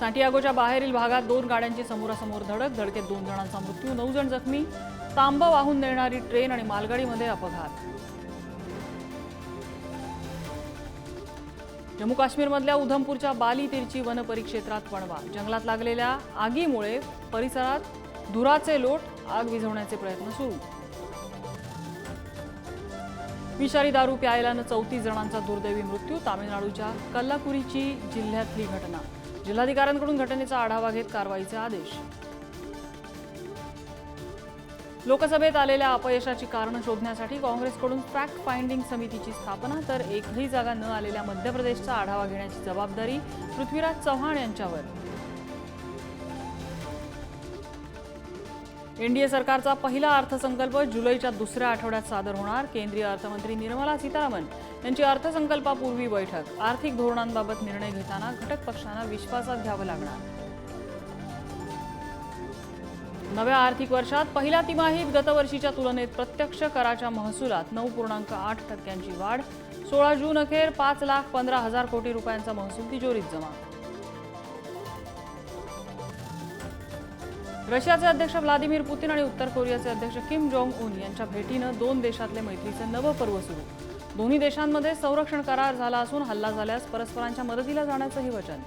सँटियागोच्या बाहेरील भागात दोन गाड्यांची समोरासमोर धडक धडकेत दोन जणांचा मृत्यू नऊ जण जखमी तांब वाहून नेणारी ट्रेन आणि मालगाडीमध्ये अपघात. जम्मू काश्मीरमधल्या उधमपूरच्या बाली तिरची वन परिक्षेत्रात जंगलात लागलेल्या आगीमुळे परिसरात धुराचे लोट आग विझवण्याचे प्रयत्न सुरू. विषारी दारू प्यायल्यानं चौतीस जणांचा दुर्दैवी मृत्यू तामिळनाडूच्या कल्लाकुरीची जिल्ह्यातली घटना. जिल्हाधिकाऱ्यांकडून घटनेचा आढावा घेत कारवाईचे आदेश. लोकसभेत आलेल्या अपयशाची कारणं शोधण्यासाठी काँग्रेसकडून फॅक्ट फाइंडिंग समितीची स्थापना तर एकही जागा न आलेल्या मध्य प्रदेशचा आढावा घेण्याची जबाबदारी पृथ्वीराज चव्हाण यांच्यावर. एनडीए सरकारचा पहिला अर्थसंकल्प जुलैच्या दुसऱ्या आठवड्यात सादर होणार. केंद्रीय अर्थमंत्री निर्मला सीतारामन यांची अर्थसंकल्पापूर्वी बैठक. आर्थिक धोरणांबाबत निर्णय घेताना घटक पक्षांना विश्वासात घ्यावं लागणार. नव्या आर्थिक वर्षात पहिल्या तिमाहीत गतवर्षीच्या तुलनेत प्रत्यक्ष कराच्या महसुलात नऊ पूर्णांक आठ टक्क्यांची वाढ. सोळा जून अखेर पाच लाख पंधरा हजार कोटी रुपयांचा महसूल तिजोरीत जमा. रशियाचे अध्यक्ष व्लादिमीर पुतीन आणि उत्तर कोरियाचे अध्यक्ष किम जोंग उन यांच्या भेटीनं दोन देशातले मैत्रीचे नवं पर्व सुरू. दोन्ही देशांमध्ये संरक्षण करार झाला असून हल्ला झाल्यास परस्परांच्या मदतीला जाण्याचंही वचन.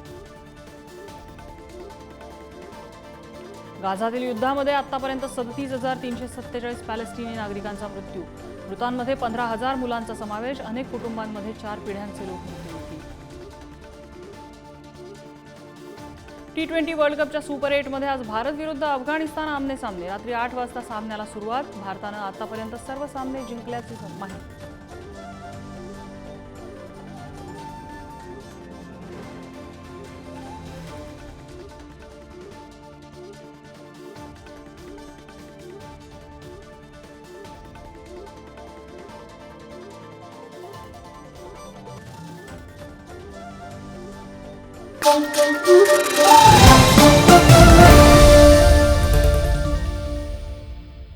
गाझातील युद्धामध्ये आतापर्यंत सदतीस हजार तीनशे सत्तेचाळीस पॅलेस्टिनी नागरिकांचा मृत्यू. मृतांमध्ये पंधरा हजार मुलांचा समावेश अनेक कुटुंबांमध्ये चार पिढ्यांचे लोक टी ट्वेंटी वर्ल्ड कपच्या सुपर एटमध्ये आज भारत विरुद्ध अफगाणिस्तान आमने सामने. रात्री आठ वाजता सामन्याला सुरुवात. भारतानं आतापर्यंत सर्व सामने जिंकल्याची माहिती. Música